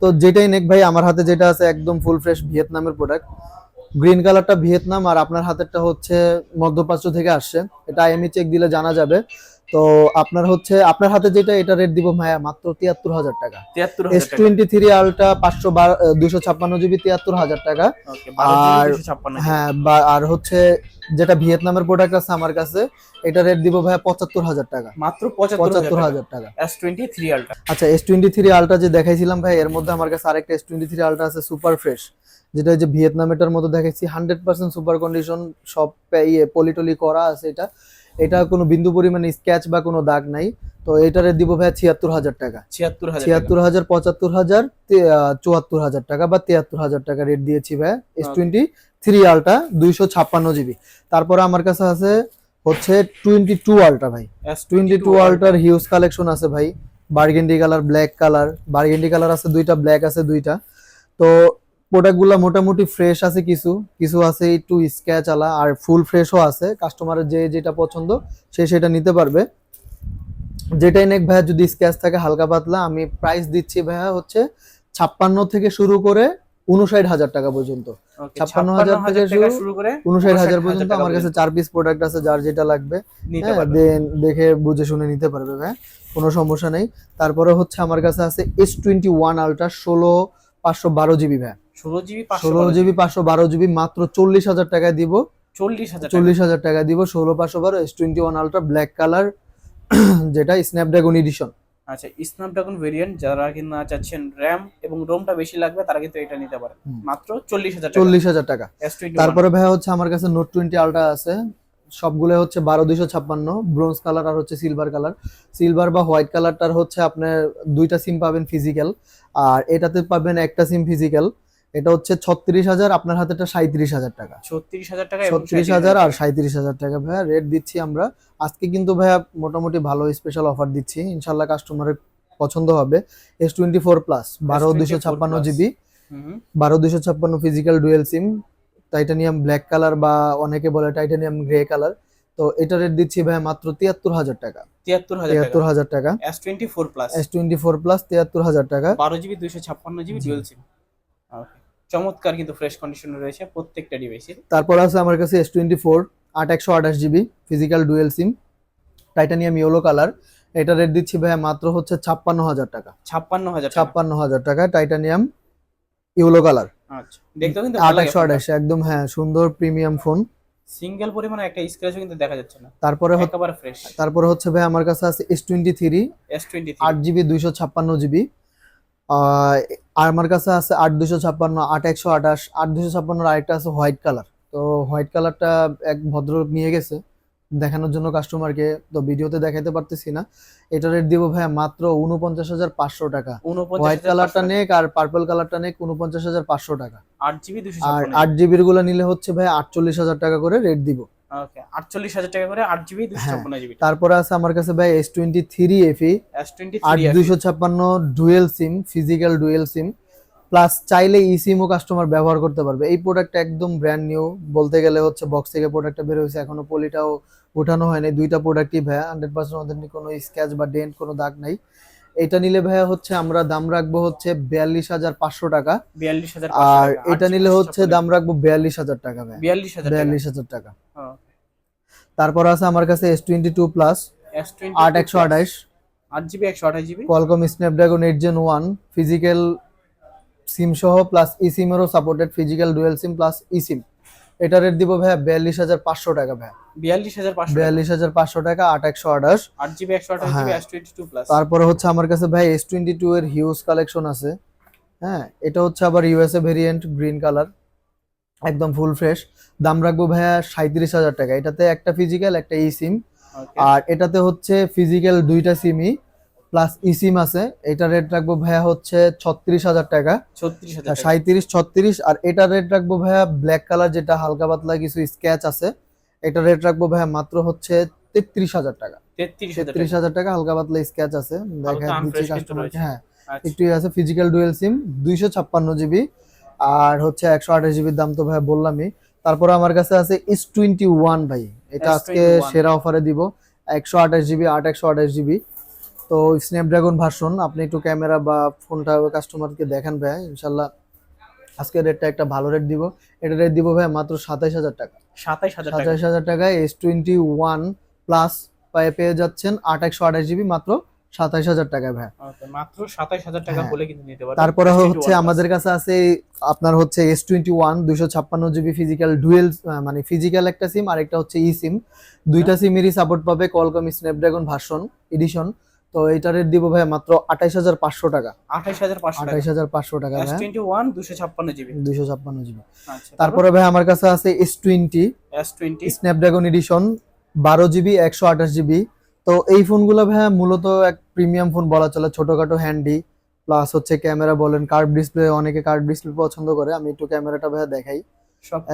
তো যেটাই নেক ভাই আমার হাতে যেটা আছে একদম ফুল ফ্রেশ ভিয়েতনামের প্রোডাক্ট গ্রিন কালারটা ভিয়েতনাম আর আপনার হাতেরটা হচ্ছে মধ্যপ্রাচ্য থেকে আসছে। এটা আইএমই চেক দিলে জানা যাবে। তো আপনার হচ্ছে আপনার হাতে যেটা এটা রেট দিব ভাইয়া মাত্র তিয়াত্তর হাজার টাকা। 73,000 এস। টোয়েন্টি থ্রি আলটা পাঁচশো দুশো ছাপ্পান্ন জিবি তিয়াত্তর হাজার টাকা। আর- 256 হ্যাঁ আর হচ্ছে যেটা ভিয়েতনামের প্রোডাক্ট আছে আমার কাছে এটা রেট দিব ভাইয়া পঁচাত্তর হাজার টাকা। মাত্র পঁচাত্তর হাজার টাকা। এস টোয়েন্টি থ্রি আলট্রা আচ্ছা এস টোয়েন্টি থ্রি আলট্রা যে দেখাইছিলাম ভাই এর মধ্যে আমার কাছে আরেকটা এস টোয়েন্টি থ্রি আলট্রা আছে সুপার ফ্রেশ যেটা যে ভিয়েতনামেটার মতো দেখাইছি হান্ড্রেড পার্সেন্ট সুপার কন্ডিশন সব ইয়ে পলিটলি করা আছে এটা। এটা কোনো বিন্দু পরিমাণে স্ক্যাচ বা কোনো দাগ নাই। তো এটা রেট দিব ভাই ছিয়াত্তর হাজার টাকা। ছিয়াত্তর হাজার ছিয়াত্তর হাজার পঁচাত্তর হাজার চুয়াত্তর হাজার টাকা বা তিয়াত্তর হাজার টাকা রেট দিয়েছি ভাই এস টোয়েন্টি থ্রি আলটা দুইশো ছাপ্পান্ন জিবি। তারপরে আমার কাছে আছে হচ্ছে টোয়েন্টি টু আলটা ভাই। টোয়েন্টি টু আলটার হিউজ কালেকশন আছে ভাই। Burgundy colour black colour burgundy colour আছে দুইটা ব্ল্যাক আছে দুইটা। তো প্রোডাক্টগুলো মোটামুটি ফ্রেশ আছে কিছু কিছু আছে একটু স্ক্যাচ আলা আর ফুল ফ্রেশও আছে। কাস্টমারের যে যেটা পছন্দ সে সেটা নিতে পারবে। যেটাই নেক ভাইয়া যদি স্ক্যাচ থাকে হালকা পাতলা আমি প্রাইস দিচ্ছি ভাইয়া হচ্ছে ছাপ্পান্ন থেকে শুরু করে উনষাট হাজার টাকা পর্যন্ত। ছাপ্পান্ন হাজার থেকে শুরু- করে উনষাট হাজার পর্যন্ত আমার কাছে চার পিস প্রোডাক্ট আছে যার যেটা লাগবে হ্যাঁ দেখে বুঝে শুনে নিতে পারবে ভাই কোনো সমস্যা নেই। তারপরে হচ্ছে আমার কাছে আছে এস টোয়েন্টি ওয়ান আলট্রা ষোলো পাঁচশো বারো জিবি ভাই ষোলো জিবি পাঁচশো বারো জিবি মাত্র চল্লিশ হাজার টাকায় দিব। চল্লিশ হাজার টাকা। চল্লিশ হাজার টাকা দিব ষোলো পাঁচশো বারো S twenty one ultra black colour যেটা স্ন্যাপড্রাগন এডিশন আচ্ছা স্ন্যাপড্রাগন ভেরিয়েন্ট যারা কিনা চাচ্ছেন র্যাম এবং রোমটা বেশি লাগবে তারা কিন্তু এটা নিতে হুম। মাত্র চল্লিশ হাজার চল্লিশ হাজার টাকা। তারপরে ভাই হচ্ছে আমার কাছে নোট টোয়েন্টি আলট্রা আছে। সবগুলো হচ্ছে বারো দুইশো ছাপ্পান্ন। ব্রোঞ্জ কালার আর হচ্ছে সিলভার কালার সিলভার বা হোয়াইট কালারটার হচ্ছে আপনার দুইটা সিম পাবেন ফিজিক্যাল আর এটাতে পাবেন একটা সিম ফিজিক্যাল এটা হচ্ছে ছত্রিশ হাজার আপনার হাতেটা সাঁত্রিশ হাজার টাকা। ছত্রিশ হাজার টাকা ছত্রিশ হাজার আর সাঁত্রিশ হাজার টাকা। ভাইয়া রেট দিচ্ছি আমরা। আজকে কিন্তু ভাইয়া মোটামুটি ভালো স্পেশাল অফার দিচ্ছি। ইনশাল্লাহ কাস্টমারের পছন্দ হবে। এস টোয়েন্টি ফোর প্লাস বারো দুশো ছাপ্পান্ন জিবি বারো দুশো ছাপ্পান্ন physical dual SIM titanium black colour বা অনেকে বলে টাইটানিয়াম গ্রে কালার তো এটা রেট দিচ্ছি ভাই মাত্র তিয়াত্তর হাজার টাকা। তিয়াত্তর হাজার টাকা। S twenty four plus S twenty four plus তিয়াত্তর হাজার টাকা। বারো জিবি দুইশো ছাপ্পান্ন জিবি। ডুয়েল সিম চমৎকার কিন্তু ফ্রেশ কন্ডিশন রয়েছে প্রত্যেকটা ডিভাইসে তারপর আছে আমার কাছে এস টোয়েন্টি ফোর আট একশো আঠাশ GB physical dual SIM titanium yellow colour এটা রেট দিচ্ছি ভাইয়া মাত্র হচ্ছে ছাপ্পান্ন হাজার টাকা। ছাপ্পান্ন হাজার ছাপ্পান্ন হাজার টাকা টাইটানিয়াম ইয়েলো কালার আচ্ছা দেখতেও কিন্তু আট একশো আঠাশ একদম হ্যাঁ সুন্দর প্রিমিয়াম ফোন সিঙ্গেল পরিমাণে একটা স্ক্র্যাচও কিন্তু দেখা যাচ্ছে না। তারপরে একেবারে ফ্রেশ তারপরে হচ্ছে ভাই আমার কাছে আছে S23 S23 8GB 256GB আর আমার কাছে আছে আট দুশো ছাপ্পান্ন আট একশো আঠাশ আট দুশো ছাপ্পান্নর আরেকটা আছে হোয়াইট কালার। তো হোয়াইট কালারটা এক ভদ্রলোক নিয়ে গেছে দেখানোর জন্য কাস্টমারকে তো ভিডিওতে দেখাতে পারতেছি না। এটা রেট দিব ভাইয়া মাত্র উনপঞ্চাশ হাজার পাঁচশো টাকা। হোয়াইট কালারটা নেক আর পার্পল কালারটা নেক উনপঞ্চাশ হাজার পাঁচশো টাকা। আট জিবি আর আট জিবিরগুলো নিলে হচ্ছে ভাই আটচল্লিশ হাজার টাকা করে রেট দিব। ওকে আটচল্লিশ হাজার টাকা করে আট জিবি দুশো হ্যাঁ। ছাপ্পান্ন জিবি তারপরে আছে আমার কাছে ভাই S twenty three FE S twenty দুইশো ছাপ্পান্ন dual SIM physical dual SIM plus চাইলে ই সিমও কাস্টমার ব্যবহার করতে পারবে। এই প্রোডাক্টটা একদম ব্র্যান্ড নিউ বলতে গেলে হচ্ছে বক্স থেকে প্রোডাক্টটা বের হয়েছে এখনও পলিটাও উঠানো হয়নি। দুইটা প্রোডাক্টই ভাইয়া হান্ড্রেড পার্সেন্ট অথেন্টিক কোনো স্ক্যাচ বা ডেন্ট কোনো দাগ নাই। এটা নিলে ভাইয়া হচ্ছে আমরা দাম রাখব হচ্ছে বিয়াল্লিশ হাজার পাঁচশো টাকা। বিয়াল্লিশ হাজার আর এটা নিলে হচ্ছে দাম রাখব বিয়াল্লিশ হাজার টাকা ভাইয়া। বিয়াল্লিশ হাজার বিয়াল্লিশ হাজার টাকা। তারপর আছে আমার কাছে এস টোয়েন্টি টু প্লাস আট একশো আঠাইশ আট জিবি একশো আঠাশ GB? Qualcomm Snapdragon eight gen one physical SIM সহ প্লাস ই সিমেরও supported physical dual SIM plus E SIM এটা রেট দিব ভাইয়া বিয়াল্লিশ হাজার পাঁচশো টাকা ভাইয়া। বিয়াল্লিশ হাজার পাঁচশো বিয়াল্লিশ হাজার পাঁচশো টাকা আট একশো আঠাশ। আট জিবি একশো আঠাশ জিবি হ্যাঁ। S twenty two plus. তারপরে হচ্ছে আমার কাছে ভাই এস টোয়েন্টি টু এর হিউজ কালেকশন আছে। হ্যাঁ এটা হচ্ছে আবার ইউএসএ ভেরিয়েন্ট গ্রিন কালার একদম ফুল ফ্রেশ দাম রাখব ভাইয়া সাঁত্রিশ হাজার টাকা। এটাতে একটা ফিজিক্যাল একটা ই সিম আর এটাতে হচ্ছে ফিজিক্যাল দুইটা সিমই প্লাস ই সিম আছে। এটা রেট রাখব ভাইয়া হচ্ছে ছত্রিশ হাজার টাকা। সাঁত্রিশ ছত্রিশ আর এটা রেট রাখব ভাইয়া ব্ল্যাক কালার যেটা হালকা পাতলা কিছু স্ক্যাচ আছে এটা রেট রাখব ভাইয়া মাত্র হচ্ছে তেত্রিশ হাজার টাকা। তেত্রিশ হাজার টাকা। হালকা পাতলা স্ক্যাচ আছে। দেখা দিচ্ছি কাস্টমারকে হ্যাঁ আচ্ছা। একটু আছে ফিজিক্যাল ডুয়েল সিম দুইশো ছাপ্পান্ন জিবি আর হচ্ছে একশো আঠাশ জিবির দাম তো ভাই বললামই। তারপরে আমার কাছে আছে ইস টোয়েন্টি ওয়ান ভাই। এটা আজকে সেরা অফারে দিব। একশো আঠাশ জিবি আট একশো আঠাশ জিবি তো স্ন্যাপড্রাগন ভার্সন আপনি একটু ক্যামেরা বা ফোনটা কাস্টমারকে দেখান ভাই ইনশাল্লাহ আজকে রেটটা একটা ভালো রেট দিব। এটা রেট দিব ভাই মাত্র সাতাইশ হাজার টাকা। সাতাইশ হাজার টাকা। সাতাইশ হাজার টাকায় এস টোয়েন্টি ওয়ান প্লাস পায়ে পেয়ে যাচ্ছেন আট একশো আঠাশ জিবি মাত্র সাতাইশ হাজার টাকায় ভাই। মাত্র সাতাইশ হাজার টাকা হ্যাঁ। বলে কিন্তু নিতে পারবেন। তারপরে হচ্ছে আমাদের কাছে আছে আপনার হচ্ছে এস টোয়েন্টি ওয়ান দুইশো ছাপ্পান্ন জিবি ফিজিক্যাল ডুয়েল মানে ফিজিক্যাল একটা সিম আর একটা হচ্ছে ই সিম দুইটা সিমেরই সাপোর্ট পাবে কলকম স্ন্যাপড্রাগন ভার্সন এডিশন তো এটা রেট দিব ভাই মাত্র আঠাইশ হাজার পাঁচশো টাকা। আঠাইশ হাজার পাঁচশো টাকা। আঠাইশ হাজার পাঁচশো টাকা ভাই। টোয়েন্টি ওয়ান দুশো ছাপ্পান্ন জিবি। দুইশো ছাপ্পান্ন জিবি। আচ্ছা তারপরে ভাই আমার কাছে আছে S twenty S twenty Snapdragon edition বারো জিবি একশো আঠাশ জিবি। তো এই ফোনগুলো ভাইয়া মূলত এক প্রিমিয়াম ফোন বলা চলে ছোটখাটো হ্যান্ডি প্লাস হচ্ছে ক্যামেরা বলেন কার্ভ ডিসপ্লে অনেকে কার্ভ ডিসপ্লে পছন্দ করে। আমি একটু ক্যামেরাটা ভাইয়া দেখাই।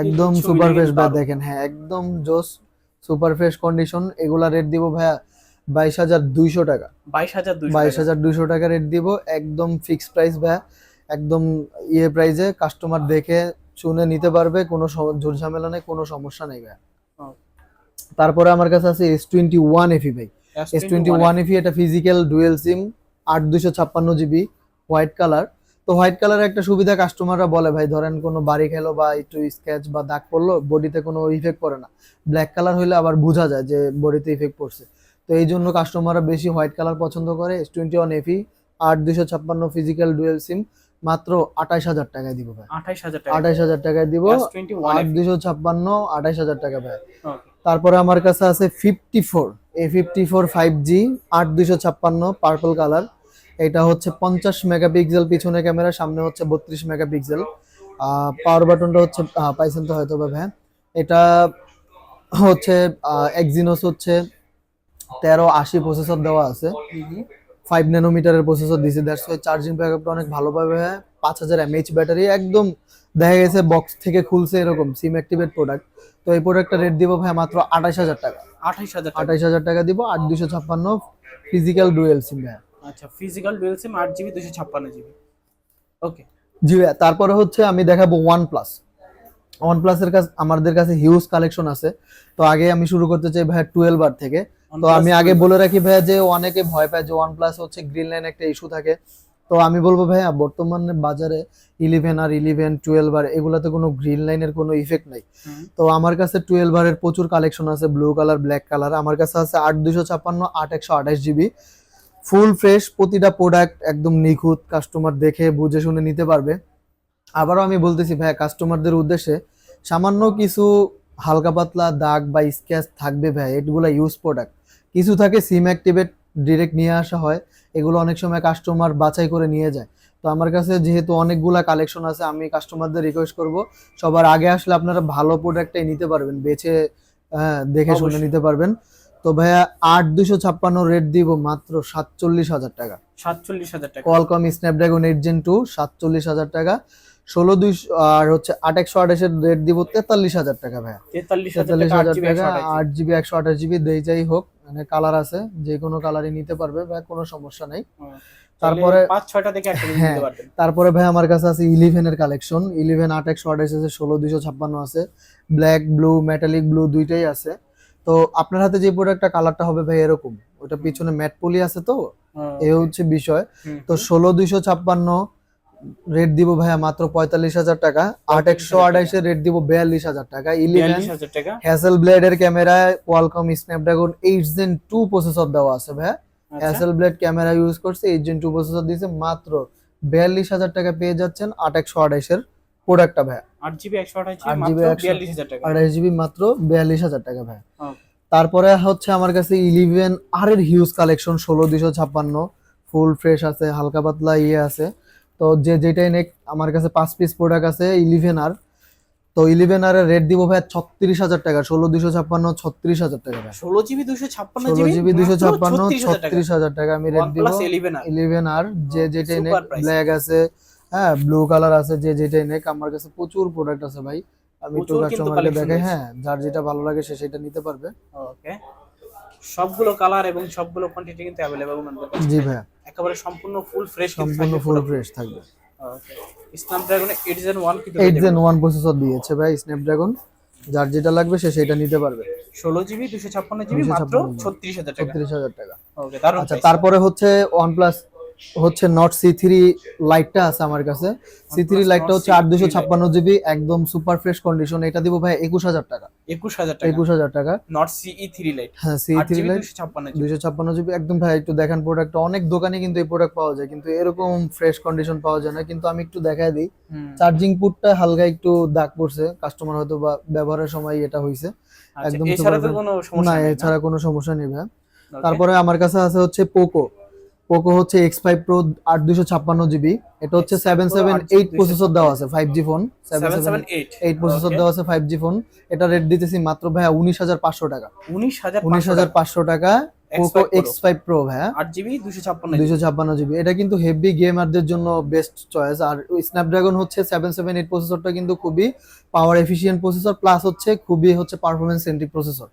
একদম সুপার ফ্রেশ ভাই দেখেন হ্যাঁ একদম জোস সুপার ফ্রেশ কন্ডিশন এগুলা রেট দিব ভাইয়া বাইশ হাজার দুইশো টাকা। বাইশ হাজার বাইশ হাজার দুইশো টাকা রেট দিব। একদম ফিক্সড প্রাইস ভাইয়া। একদম ইয়ে প্রাইসে কাস্টমার দেখে শুনে নিতে পারবে। কোনো ঝুট ঝামেলা নেই কোনো সমস্যা নেই ভাইয়া। তারপরে আমার কাছে আছে এস টোয়েন্টি ওয়ান এফি ভাই। এস টোয়েন্টি ওয়ান এফি এটা ফিজিক্যাল ডুয়েল সিম আট দুশো ছাপ্পান্ন জিবি হোয়াইট কালার তো হোয়াইট কালার একটা সুবিধা কাস্টমাররা বলে ভাই ধরেন কোনো বাড়ি খেলো বা একটু স্ক্যাচ বা দাগ পড়ল বডিতে কোনো ইফেক্ট পড়ে না। ব্ল্যাক কালার হইলে আবার বোঝা যায় যে বডিতে ইফেক্ট পড়ছে। তো এই জন্য কাস্টমাররা বেশি হোয়াইট কালার পছন্দ করে এস টোয়েন্টি ওয়ান এফি আট দুশো ছাপ্পান্ন ফিজিক্যাল ডুয়েল সিম মাত্র আঠাইশ হাজার টাকায় দিব ভাই। আঠাইশ হাজার টাকা আঠাইশ হাজার টাকায় দিব আট দুশো ছাপ্পান্ন আঠাইশ হাজার টাকা ভাই। তারপরে আমার কাছে আছে fifty four A fifty four five G আট দুশো ছাপ্পান্ন পার্পল কালার এটা হচ্ছে পঞ্চাশ মেগাপিক্সেল পিছনে ক্যামেরা সামনে হচ্ছে বত্রিশ মেগাপিক্সেল পাওয়ার বাটনটা হচ্ছে পাইছেন তো হয়তো হ্যাঁ এটা হচ্ছে এক্সিনোস হচ্ছে তেরো আশি প্রসেসর দেওয়া আছে। ফাইভ ন্যানোমিটারের প্রসেসর দিছে। দ্যাটস ওয়াই চার্জিং ব্যাকআপটা অনেক ভালোভাবে হয়। পাঁচ হাজার এমএইচ ব্যাটারি একদম দেখা গেছে বক্স থেকে খুলছে এরকম সিম অ্যাক্টিভেট প্রোডাক্ট তো এই প্রোডাক্টটা রেট দিব ভাই মাত্র আঠাশ হাজার টাকা। আঠাইশ হাজার টাকা। আঠাইশ হাজার টাকা দিব আট দুশো ছাপ্পান্ন ফিজিক্যাল ডুয়েল সিম ভাই আচ্ছা ফিজিক্যাল ডুয়েল সিম আট জিবি দুশো ছাপ্পান্ন জিবি। ওকে জি ভাইয়া, তারপরে হচ্ছে আমি দেখাবো ওয়ান প্লাস ওয়ান প্লাসের কাছে আমাদের কাছে হিউজ কালেকশন আছে। তো আগে আমি শুরু করতে চাই ভাইয়া টুয়েলভ আর থেকে। তো আমি আগে বলে রাখি ভাইয়া যে অনেকে ভয় পায় যে ওয়ান প্লাস হচ্ছে গ্রিন লাইন একটা ইস্যু থাকে। তো আমি বলব ভাইয়া বর্তমানে বাজারে eleven R eleven twelve R এগুলাতে কোনো গ্রিন লাইনের কোনো ইফেক্ট নাই। তো আমার কাছে টুয়েলভ আরের প্রচুর কালেকশন আছে ব্লু কালার ব্ল্যাক কালার আমার কাছে আছে আট দুশো ছাপ্পান্ন আট একশো আঠাশ জিবি ফুল ফ্রেশ প্রতিটা প্রোডাক্ট একদম নিখুঁত কাস্টমার দেখে বুঝে শুনে নিতে পারবে। আবারও আমি বলতেছি ভাইয়া কাস্টমারদের উদ্দেশ্যে সামান্য কিছু হালকা পাতলা দাগ বা স্ক্যাচ থাকবে ভাইয়া এগুলো ইউজ প্রোডাক্ট কিছু থাকে সিম অ্যাক্টিভেট ডিরেক্ট নিয়ে আসা হয় এগুলো অনেক সময় কাস্টমার বাছাই করে নিয়ে যায়। তো আমার কাছে যেহেতু অনেকগুলা কালেকশন আছে আমি কাস্টমারদের রিকোয়েস্ট করব সবার আগে আসলে আপনারা ভালো প্রোডাক্টটাই নিতে পারবেন বেছে হ্যাঁ দেখে শুনে নিতে পারবেন। তো ভাইয়া আট দুশো ছাপ্পান্ন রেট দিব মাত্র সাতচল্লিশ হাজার টাকা। সাতচল্লিশ হাজার টাকা। Qualcomm Snapdragon eight gen two সাতচল্লিশ হাজার টাকা। ষোলো দুইশো আর হচ্ছে আট একশো আঠাশের রেট দিব তেতাল্লিশ হাজার টাকা ভাইয়া। তেতাল্লিশ হাজার টাকা আট জিবি একশো আঠাশ জিবি দেই যাই হোক মানে কালার আছে যে কোনো কালারই নিতে পারবে ভাই কোনো সমস্যা নাই। তারপরে- তারপরে পাঁচ ছয়টা থেকে হ্যাঁ। তারপরে ভাই আমার কাছে আছে ইলেভেনের কালেকশন ইলেভেন আট একশো আঠাশ আছে ষোলো দুইশো ছাপ্পান্ন আছে ব্ল্যাক ব্লু মেটালিক ব্লু দুইটাই আছে। তো আপনার হাতে যে প্রোডাক্টটা কালারটা হবে ভাই এরকম ওটা পিছনে ম্যাট পলি আছে তো এ হচ্ছে বিষয়। তো ষোলো দুইশো ছাপ্পান্ন রেট দিব ভাইয়া মাত্র পঁয়তাল্লিশ হাজার টাকা। আট একশো 45,000 আঠাইশের রেট দিব বিয়াল্লিশ হাজার টাকা। ইলেভেন হ্যাসেল ব্লেডের ক্যামেরায় Qualcomm Snapdragon eight gen two processor দেওয়া আছে ভাইয়া। হ্যাসেল ব্লেড ক্যামেরা ইউজ করছে এইট জেন টু প্রসেসর দিয়েছে মাত্র বিয়াল্লিশ হাজার টাকা পেয়ে যাচ্ছেন আট একশো আঠাইশের প্রোডাক্টটা ভাইয়া। আট জিবি একশো আঠাইশ জিবি মাত্র বিয়াল্লিশ হাজার টাকা। ভাইয়া। তারপরে হচ্ছে আমার কাছে ইলেভেন আর এর হিউজ কালেকশন ষোলো দুশো ছাপ্পান্ন ফুল ফ্রেশ আছে হালকা পাতলা ইয়ে আছে। তো যে যেটাই নেক আমার কাছে পাঁচ পিস প্রোডাক্ট আছে ইলেভেন আর তো ইলেভেন আর রেট দিব ভাই ছত্রিশ হাজার টাকা ষোলো দুশো ছাপ্পান্ন ছত্রিশ হাজার টাকা ষোলো জিবি দুশো ছাপ্পান্ন ষোলো জিবি দুশো ছাপ্পান্ন ছত্রিশ হাজার টাকা আমি রেট দিব ইলেভেন আর যে যেটাই নেক ব্ল্যাক আছে হ্যাঁ ব্লু কালার আছে যে যেটাই নেক আমার কাছে প্রচুর প্রোডাক্ট আছে ভাই। আমি একটু কাস্টমারকে রয়েছে। হ্যাঁ যার যেটা ভালো লাগে সে সেটা নিতে পারবে। ওকে সবগুলো কালার এবং সবগুলো কোয়ান্টিটি কিন্তু अवेलेबल আমাদের কাছে। জি ভাইয়া। একেবারে সম্পূর্ণ ফুল ফ্রেশ সম্পূর্ণ ফুল ফ্রেশ থাকবে। Okay Snapdragon eight gen one কিন্তু এইট জেন ওয়ান প্রসেসর দিয়েছে ভাই স্ন্যাপড্রাগন যার যেটা লাগবে সে সেটা নিতে পারবে। ষোলো জিবি দুশো ছাপ্পান্ন জিবি মাত্র 256 ছত্রিশ হাজার টাকা। ছত্রিশ হাজার টাকা। ওকে আচ্ছা তারপরে হচ্ছে ওয়ানপ্লাস হচ্ছে নট সি থ্রি লাইটটা আছে আমার কাছে। সি থ্রি লাইটটা হচ্ছে আট দুশো ছাপ্পান্ন জিবি একদম সুপার ফ্রেশ কন্ডিশন এটা দিব ভাই একুশ হাজার টাকা। একুশ হাজার টাকা। একুশ হাজার টাকা। নট সিই থ্রি লাইট হ্যাঁ সি থ্রি লাইট দুশো ছাপ্পান্ন জিবি দুইশো ছাপ্পান্ন জিবি একদম ভাই একটু দেখেন প্রোডাক্ট অনেক দোকানে কিন্তু এই প্রোডাক্ট পাওয়া যায় কিন্তু এরকম ফ্রেশ কন্ডিশন পাওয়া যায় না। কিন্তু আমি একটু দেখাই দিই। চার্জিং পুটটা হালকা একটু দাগ পড়ছে। কাস্টমার হয়তো বা ব্যবহারের সময় এটা হয়েছে আচ্ছা, একদম এছাড়া তো কোনো না সমস্যা না? এছাড়া কোনো সমস্যা নেই ভাই। তারপরে আমার কাছে আছে হচ্ছে পোকো পোকো হচ্ছে এক্স ফাইভ প্রো আট দুশো ছাপ্পান্ন জিবি এটা হচ্ছে সেভেন সেভেন এইট প্রসেসর দেওয়া আছে five G phone seven seven eight processor দেওয়া আছে ফাইভ জি ফোন এটা রেট দিতেছি মাত্র ভাইয়া উনিশ হাজার পাঁচশো টাকা। উনিশ হাজার উনিশ হাজার পাঁচশো টাকা Poco X5 Pro। X five pro ভাইয়া। আট জিবি দুশো ছাপ্পান্ন দুইশো ছাপ্পান্ন জিবি এটা কিন্তু হেভি গেমারদের জন্য বেস্ট চয়েস আর স্ন্যাপড্রাগন হচ্ছে সেভেন সেভেন এইট প্রসেসরটা কিন্তু খুবই পাওয়ার এফিসিয়েন্ট প্রসেসর প্লাস হচ্ছে খুবই হচ্ছে পারফরমেন্স সেন্ট্রিক প্রসেসর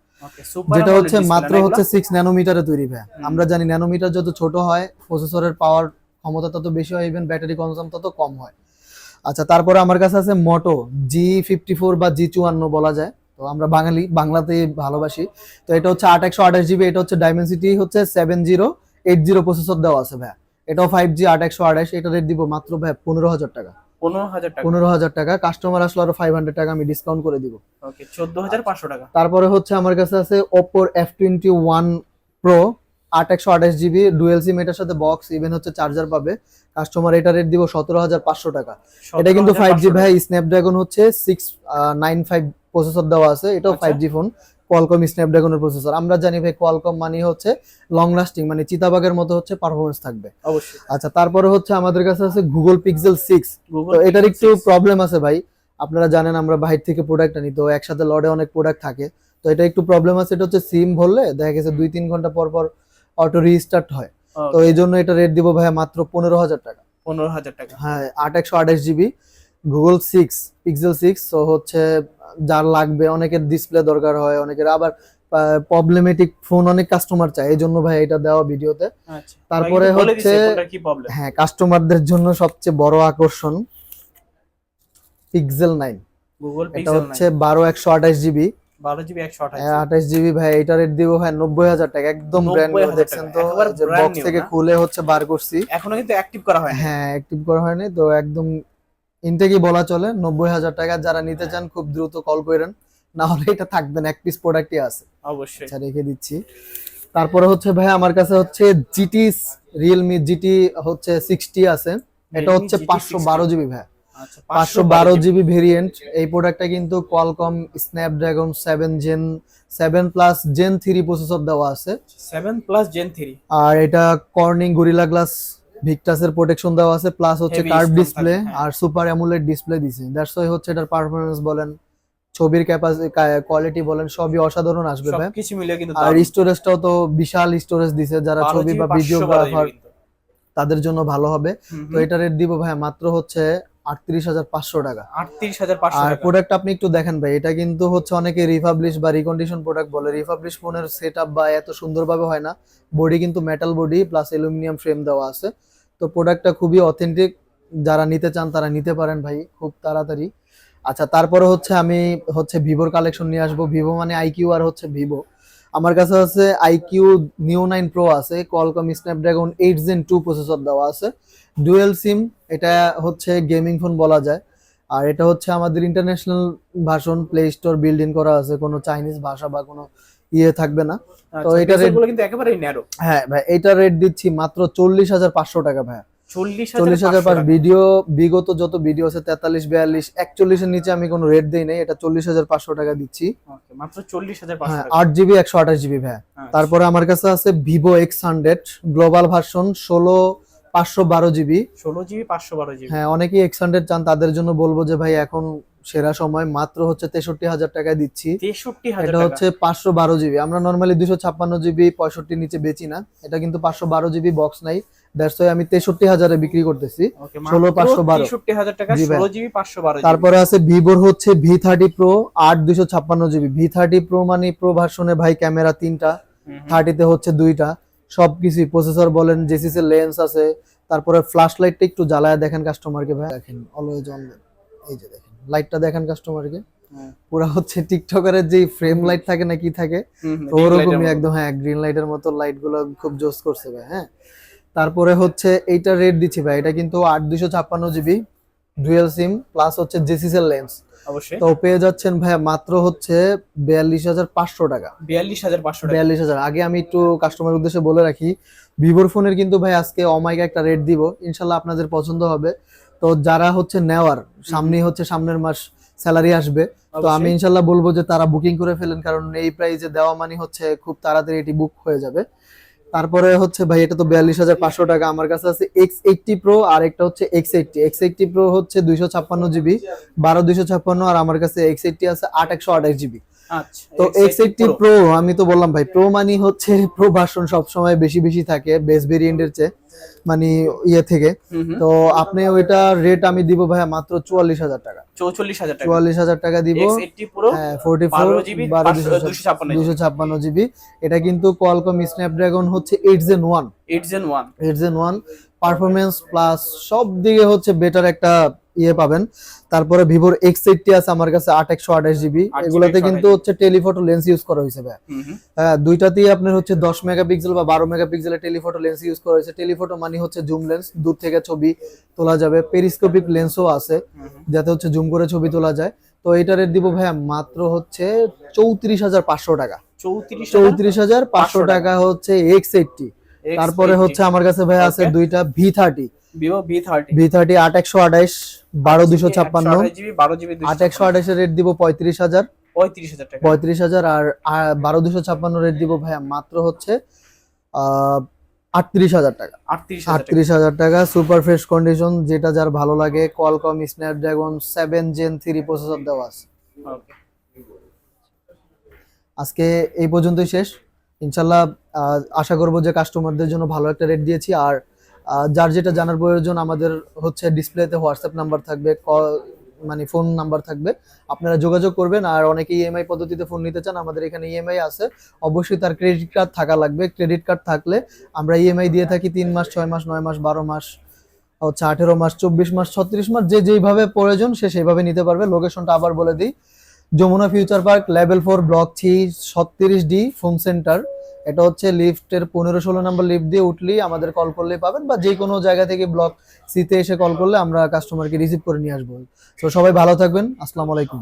যেটা হচ্ছে মাত্র হচ্ছে সিক্স ন্যানোমিটারে তৈরি ভাই। আমরা জানি ন্যানোমিটার যত ছোট হয় প্রসেসরের পাওয়ার ক্ষমতা তত বেশি হয় ইভেন ব্যাটারি কনজাম তত কম হয়। আচ্ছা তারপরে আমার কাছে আছে মোটো জি ফিফটি ফোর বা জি চুয়ান্ন বলা যায়। তো আমরা বাঙালি বাংলাতেই ভালোবাসি। তো এটা হচ্ছে আট একশো আঠাশ জিবি এটা হচ্ছে ডাইমেনসিটি হচ্ছে seven zero eight zero processor দেওয়া আছে ভাই। এটাও ফাইভ জি আট একশো আঠাশ এটা রেট দিব মাত্র ভাই পনেরো হাজার টাকা। পনেরো হাজার টাকা। কাস্টমার আসলে আরও ফাইভ হান্ড্রেড টাকা আমি ডিসকাউন্ট করে দিব। চোদ্দ হাজার পাঁচশো টাকা। তারপরে হচ্ছে আমার কাছে আছে ওপোর এফ টোয়েন্টি ওয়ান প্রো আট একশো আঠাশ জিবি ডুয়েল সিম এটার সাথে বক্স ইভেন হচ্ছে চার্জার পাবে। কাস্টমার এটা রেট দিব সতেরো হাজার পাঁচশো টাকা। এটা কিন্তু ফাইভ জি ভাই স্ন্যাপড্রাগন হচ্ছে সিক্স নাইন ফাইভ প্রসেসর দেওয়া আছে। এটাও। ফাইভ জি ফোন কোয়ালকম স্ন্যাপড্রাগনের প্রসেসর আমরা জানি ভাই কোয়ালকম মানে হচ্ছে লং লাস্টিং মানে চিতাবাগের মতো হচ্ছে পারফরমেন্স থাকবে। অবশ্যই। আচ্ছা তারপরে হচ্ছে আমাদের কাছে আছে গুগল পিক্সেল সিক্স তো এটার একটু প্রবলেম আছে ভাই। আপনারা জানেন আমরা বাইরে থেকে প্রোডাক্ট আনি তো একসাথে লডে অনেক প্রোডাক্ট থাকে। তো এটা একটু প্রবলেম আছে এটা হচ্ছে সিম ভরলে দেখা গেছে দুই তিন ঘণ্টা পর পর অটো রিস্টার্ট হয়। তো এই জন্য এটা রেট দিব ভাই মাত্র পনেরো হাজার টাকা। পনেরো হাজার টাকা। হ্যাঁ আট একশো আঠাশ GB Google six pixel six তো হচ্ছে যার লাগবে অনেকের ডিসপ্লে দরকার হয় অনেকের আবার প্রবলেমেটিক ফোন অনেক কাস্টমার চায়। এই জন্য ভাই এটা দেওয়া ভিডিওতে। আচ্ছা। তারপরে হচ্ছে- হ্যাঁ কাস্টমারদের জন্য সবচেয়ে বড় আকর্ষণ পিক্সেল নাইন এটা হচ্ছে বারো একশো আঠাশ জিবি আঠাশ জিবি ভাই এটা রেট দিব ভাই নব্বই হাজার টাকা একদম ব্র্যান্ড 90,000 দেখছেন তো? বক্স থেকে? খুলে হচ্ছে বার করছি। এখনও কিন্তু অ্যাক্টিভ করা হয় হ্যাঁ অ্যাক্টিভ করা হয়নি তো একদম ইনটেকই বলা চলে নব্বই হাজার টাকা। যারা নিতে চান খুব দ্রুত কল করেন। না হলে এটা থাকবেন এক পিস প্রোডাক্টই আছে। অবশ্যই। আচ্ছা রেখে দিচ্ছি। তারপরে হচ্ছে ভাই আমার কাছে হচ্ছে জিটি রিয়েলমি জিটি হচ্ছে সিক্সটি আছে। এটা হচ্ছে পাঁচশো বারো জিবি ভাই। আচ্ছা পাঁচশো বারো জিবি ভেরিয়েন্ট এই প্রোডাক্টটা কিন্তু Qualcomm Snapdragon seven gen seven plus gen three processor দেওয়া আছে। সেভেন প্লাস জেন থ্রি আর এটা কর্নিং গরিলা গ্লাস ভিক্টাসের প্রোটেকশন দেওয়া আছে প্লাস হচ্ছে কার্ভ ডিসপ্লে হ্যাঁ। আর সুপার অ্যামুলেট ডিসপ্লে দিছে। দ্যাটস ওয়াই হচ্ছে এটার পারফরম্যান্স বলেন ছবির ক্যাপাসিটি কোয়ালিটি বলেন সবই অসাধারণ আসবে ভাই। সবকিছু মিলে কিন্তু আর স্টোরেজটাও তো বিশাল স্টোরেজ দিছে যারা ছবি বা ভিডিওগ্রাফার তাদের জন্য ভালো হবে। তো এটা রেট দিব ভাই মাত্র হচ্ছে আটত্রিশ হাজার পাঁচশো টাকা। আটত্রিশ হাজার পাঁচশো আর প্রোডাক্ট আপনি একটু দেখেন ভাই এটা কিন্তু হচ্ছে অনেকে রিফাবলিশ বা রিকন্ডিশন প্রোডাক্ট বলে। রিফাবলিশ ফোনের সেট বা এত সুন্দরভাবে হয় না। বডি কিন্তু metal body plus aluminium frame দেওয়া আছে। তো প্রোডাক্টটা খুবই অথেন্টিক যারা নিতে চান তারা নিতে পারেন ভাই খুব তাড়াতাড়ি। আচ্ছা তারপরে হচ্ছে আমি হচ্ছে ভিভোর কালেকশন নিয়ে আসব। ভিভো মানে আইকিউ আর হচ্ছে ভিভো। আমার কাছে আছে আইকিউ নিউ নাইন প্রো আছে Qualcomm Snapdragon eight gen two processor দেওয়া আছে। ডুয়েল সিম এটা হচ্ছে গেমিং ফোন বলা যায়। আর এটা হচ্ছে আমাদের ইন্টারন্যাশনাল ভাষণ প্লে স্টোর বিল্ড ইন করা আছে কোনো চাইনিজ ভাষা বা কোনো ইয়ে থাকবে না। তো তো এটা rate- কিন্তু একেবারেই ন্যারো হ্যাঁ ভাই এটা রেট দিচ্ছি মাত্র চল্লিশ হাজার পাঁচশো টাকা ভাই চল্লিশ চল্লিশ হাজার হাজার ভিডিও বিগত যত ভিডিও আছে তেতাল্লিশ বিয়াল্লিশ একচল্লিশের নিচে আমি কোনো রেট দিই নাই এটা চল্লিশ হাজার পাঁচশো টাকা দিচ্ছি। মাত্র চল্লিশ হাজার হ্যাঁ আট জিবি একশো আঠাশ জিবি ভাই আচ্ছা। তারপরে আমার কাছে আছে Vivo X hundred global version ষোলো পাঁচশো বারো জিবি ষোলো জিবি পাঁচশো বারো জিবি হ্যাঁ অনেকেই এক্স হান্ড্রেড চান তাদের জন্য বলব যে ভাই এখন সেরা সময় মাত্র হচ্ছে তেষট্টি হাজার টাকায় দিচ্ছি। তেষট্টি এটা হচ্ছে পাঁচশো বারো জিবি। আমরা নর্মালি দুশো ছাপ্পান্ন জিবি পঁয়ষট্টির নিচে বেচি না। এটা কিন্তু পাঁচশো বারো জিবি বক্স নাই। দ্যাটস আমি তেষট্টি হাজারে বিক্রি করতেছি। ওকে 16 512 তেষট্টি হাজার টাকা জি ভাই। ষোলো পাঁচশো বারো তারপরে আছে ভিভোর হচ্ছে ভি থার্টি প্রো আট দুশো ছাপ্পান্ন জিবি। ভি থার্টি প্রো মানে প্রো ভার্সনে ভাই ক্যামেরা তিনটা। থার্টিতে হচ্ছে দুইটা। সবকিছুই প্রসেসর বলেন জেসিস এর লেন্স আছে। তারপরে ফ্ল্যাশ লাইটটা একটু জ্বালায় দেখেন কাস্টমারকে ভাই। দেখেন অলওয়েজ অন এই যে দেখেন। লাইটটা দেখেন কাস্টমারকে হুম, পুরা হচ্ছে টিকটকারের যে ফ্রেম লাইট থাকে না কি থাকে ওরকমই একদম হ্যাঁ গ্রিন লাইটের মতো লাইটগুলো খুব জোস করছে ভাই হ্যাঁ। তারপরে হচ্ছে এইটা রেট দিচ্ছি ভাই এটা কিন্তু আট দুশো ছাপ্পান্ন জিবি ডুয়েল সিম প্লাস হচ্ছে জেসিস এর লেন্স অবশ্যই। তো পেয়ে যাচ্ছেন ভাই মাত্র হচ্ছে বিয়াল্লিশ হাজার পাঁচশো টাকা। বিয়াল্লিশ হাজার পাঁচশো টাকা। বিয়াল্লিশ হাজার। আগে আমি একটু কাস্টমার উদ্দেশ্যে বলে রাখি ভিভোর ফোনের কিন্তু ভাই আজকে অমাইকা একটা রেট দিব। ইনশাল্লাহ আপনাদের পছন্দ হবে। তো যারা হচ্ছে নেওয়ার সামনেই হচ্ছে সামনের মাস স্যালারি আসবে তো আমি ইনশাল্লাহ বলব যে তারা বুকিং করে ফেলেন কারণ এই প্রাইসে দেওয়া মানে হচ্ছে খুব তাড়াতাড়ি এটি বুক হয়ে যাবে। তারপরে হচ্ছে ভাই এটা তো বিয়াল্লিশ হাজার পাঁচশো টাকা আমার কাছে আছে এক্স এইটটি প্রো আর একটা হচ্ছে X eighty X eighty pro হচ্ছে দুইশো ছাপ্পান্ন জিবি বারো দুইশো ছাপ্পান্ন আর আমার কাছে এক্স এইটটি আছে আট একশো আঠাশ জিবি তো এক্স এইটটি প্রো আমি তো বললাম ভাই প্রো মানি হচ্ছে প্রো ভার্সন সবসময় বেশি বেশি থাকে বেস ভেরিয়েন্টের চেয়ে মানে ইয়ে থেকে। তো আপনি ওইটা রেট আমি দিব ভাই মাত্র চুয়াল্লিশ হাজার টাকা। চৌচল্লিশ হাজার চুয়াল্লিশ হাজার টাকা দিব। হ্যাঁ ফোর্টি ফোর বারো 256 দুশো ছাপ্পান্ন জিবি এটা কিন্তু কোয়ালকম স্ন্যাপড্রাগন হচ্ছে eight gen one eight gen one eight gen one performance plus সব দিকে হচ্ছে বেটার একটা ইয়ে পাবেন। তারপরে ভিভোর এক্স এইটটি আছে আমার কাছে আট একশো আঠাশ জিবি এগুলোতে কিন্তু হচ্ছে টেলিফটো লেন্স ইউজ করা হয়েছে ভাই হ্যাঁ দুইটাতেই আপনার হচ্ছে দশ মেগাপিক্সেল বা বারো মেগাপিক্সেলের টেলিফটো লেন্স ইউজ করা হয়েছে। টেলিফটো মানে হচ্ছে জুম লেন্স দূর থেকে ছবি তোলা যাবে। পেরিস্কোপিক লেন্সও আছে যাতে হচ্ছে জুম করে ছবি তোলা যায়। তো এটা রেট দিব ভাইয়া মাত্র হচ্ছে চৌত্রিশ হাজার পাঁচশো টাকা। চৌত্রিশ চৌত্রিশ হাজার পাঁচশো টাকা। হচ্ছে এক্স এইটটি তারপরে হচ্ছে আমার কাছে ভাই আছে দুইটা V thirty Vivo V thirty V thirty আট একশো আঠাইশ বারো দুশো ছাপ্পান্ন। আট একশো রেট দিব পঁয়ত্রিশ হাজার। পঁয়ত্রিশ হাজার আর বারো দুশো ছাপ্পান্ন রেট দিব ভাইয়া মাত্র হচ্ছে আটত্রিশ হাজার টাকা। আটত্রিশ হাজার টাকা। আটত্রিশ সুপার ফ্রেশ কন্ডিশন যেটা যার ভালো লাগে Qualcomm Snapdragon seven gen three processor দেওয়া আছে। আজকে এই পর্যন্তই শেষ। ইনশাল্লাহ আশা করব যে কাস্টমারদের জন্য ভালো একটা রেট দিয়েছি। আর যার যেটা জানার প্রয়োজন আমাদের হচ্ছে ডিসপ্লেতে হোয়াটসঅ্যাপ নাম্বার থাকবে মানে ফোন নাম্বার থাকবে। আপনারা যোগাযোগ করবেন আর অনেকে ইএমআই পদ্ধতিতে ফোন নিতে চান, আমাদের এখানে ইএমআই আছে। অবশ্যই তার ক্রেডিট কার্ড থাকা লাগবে। ক্রেডিট কার্ড থাকলে আমরা ইএমআই দিয়ে থাকি তিন মাস, ছয় মাস, নয় মাস, বারো মাস, হচ্ছে আঠেরো মাস, চব্বিশ মাস, ছত্রিশ মাস, যে যেইভাবে প্রয়োজন সে সেইভাবে নিতে পারবে। লোকেশনটা আবার বলে দিই। Jamuna future park, level four, block three, ছত্রিশ ডি ফোম সেন্টার। এটা হচ্ছে লিফটের পনেরো ষোলো নাম্বার লিফট দিয়ে উঠলেই আমাদের কল করলেই পাবেন বা যে কোনো জায়গা থেকে ব্লক সিতে এসে কল করলে আমরা কাস্টমারকে রিসিভ করে নিয়ে আসব। তো সবাই ভালো থাকবেন। আসসালামু আলাইকুম।